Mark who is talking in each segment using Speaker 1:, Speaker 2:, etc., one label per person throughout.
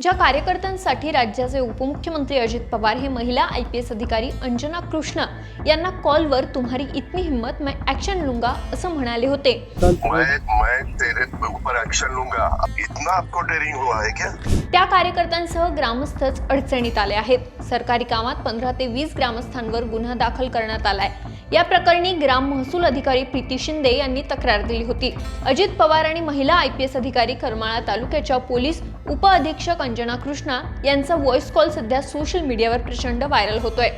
Speaker 1: ज्या कार्यकर्त्यांसाठी राज्याचे उपमुख्यमंत्री अजित पवार हे महिला आय पी एस अधिकारी अंजना कृष्ण यांना कॉलवर तुम्हारी इतनी हिम्मत मैं ऍक्शन लूंगा असं म्हणाले होते.
Speaker 2: मैं मैं तेरे ऊपर एक्शन लूंगा. इतना आपको डेरिंग हुआ है क्या?
Speaker 1: त्या कार्यकर्त्यांसह ग्रामस्थच अडचणीत आले आहेत. सरकारी कामात पंधरा ते वीस ग्रामस्थांवर गुन्हा दाखल करण्यात आलाय. या प्रकरणी ग्राम महसूल अधिकारी प्रीती शिंदे यांनी तक्रार दिली होती. अजित पवार आणि महिला आय पी एस अधिकारी करमाळा तालुक्याच्या पोलीस उपअधीक्षक अंजना कृष्णा यांचा व्हॉइस कॉल सध्या सोशल मीडियावर प्रचंड व्हायरल होतोय.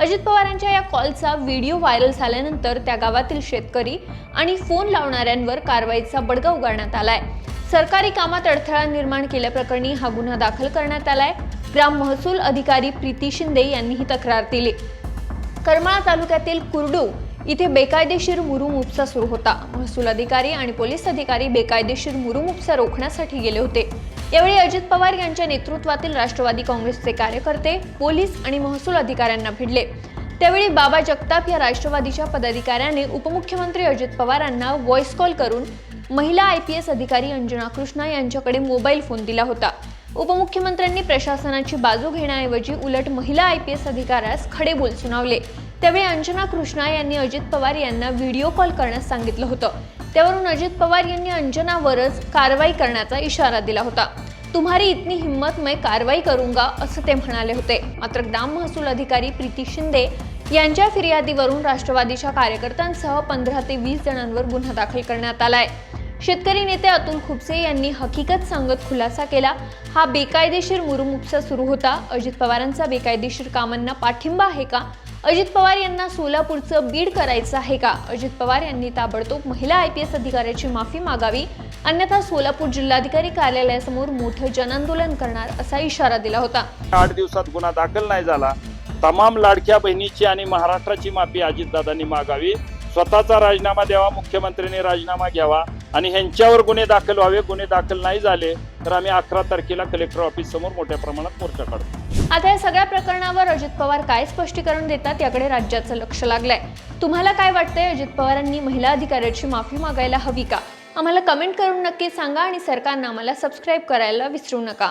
Speaker 1: अजित पवारांच्या या कॉलचा व्हिडिओ व्हायरल झाल्यानंतर त्या गावातील शेतकरी आणि फोन लावणाऱ्यांवर कारवाईचा बडगा उगारण्यात आलाय. सरकारी कामात अडथळा निर्माण केल्याप्रकरणी हा गुन्हा दाखल करण्यात आलाय. ग्राम महसूल अधिकारी प्रीती शिंदे यांनी ही तक्रार दिली. करमाळा तालुक्यातील कुर्डू इथे बेकायदेशीर मुरुम उपसा सुरू होता. महसूल अधिकारी आणि पोलीस अधिकारी बेकायदेशीर मुरुम उपसा रोखण्यासाठी गेले होते. यावेळी अजित पवार यांच्या नेतृत्वातील राष्ट्रवादी काँग्रेसचे कार्यकर्ते पोलीस आणि महसूल अधिकाऱ्यांना भिडले. त्यावेळी बाबा जगताप या राष्ट्रवादीच्या पदाधिकाऱ्याने उपमुख्यमंत्री अजित पवारांना व्हॉइस कॉल करून महिला आय पी एस अधिकारी अंजना कृष्णा यांच्याकडे मोबाईल फोन दिला होता. उपमुख्यमंत्र्यांनी प्रशासनाची बाजू घेण्याऐवजी उलट महिला आय पी एस अधिकाऱ्यास खडे बोल सुनावले त्यावेळी अंजना कृष्णा यांनी अजित पवार यांना व्हिडिओ कॉल करण्यास सांगितलं होतं. त्यावरून अजित पवार यांनी अंजनावरच कारवाई करण्याचा इशारा दिला होता. तुम्हारी इतनी हिम्मत मैं कारवाई करूंगा असं ते म्हणाले होते. मात्र ग्राम महसूल अधिकारी प्रीती शिंदे यांच्या फिर्यादीवरून राष्ट्रवादीच्या कार्यकर्त्यांसह पंधरा ते वीस जणांवर गुन्हा दाखल करण्यात आलाय. शेतकरी नेते अतुल खुपसे यांनी हकीकत सांगत खुलासा केला. हा बेकायदेशीर मुरुमुपसा सुरू होता. अजित पवारांचा बेकायदेशीर कामांना पाठिंबा आहे का? अजित पवार यांना सोलापूरचं बीड करायचं आहे का? अजित पवार यांनी ताबडतोब महिला आय पी एस अधिकाऱ्याची माफी मागावी अन्यथा सोलापूर जिल्हाधिकारी कार्यालयासमोर मोठं जनआंदोलन करणार असा इशारा दिला होता.
Speaker 3: आठ दिवसात गुन्हा दाखल नाही झाला. तमाम लाडक्या बहिणीची आणि महाराष्ट्राची माफी अजितदादांनी मागावी. स्वतःचा राजीनामा द्यावा मुख्यमंत्र्यांनी राजीनामा घ्यावा. आणि ह्यांच्यावर गुन्हे दाखल व्हावे गुन्हे दाखल नाही झाले तर आम्ही अकरा तारखेला कलेक्टर ऑफिस समोर मोठ्या प्रमाणात मोर्चा काढतो
Speaker 1: आता या सगळ्या प्रकरणावर अजित पवार काय स्पष्टीकरण देतात याकडे राज्याचं लक्ष लागलंय. तुम्हाला काय वाटतंय? अजित पवारांनी महिला अधिकाऱ्याची माफी मागायला हवी का? आम्हाला कमेंट करून नक्की सांगा आणि सरकारनं आम्हाला सबस्क्राईब करायला विसरू नका.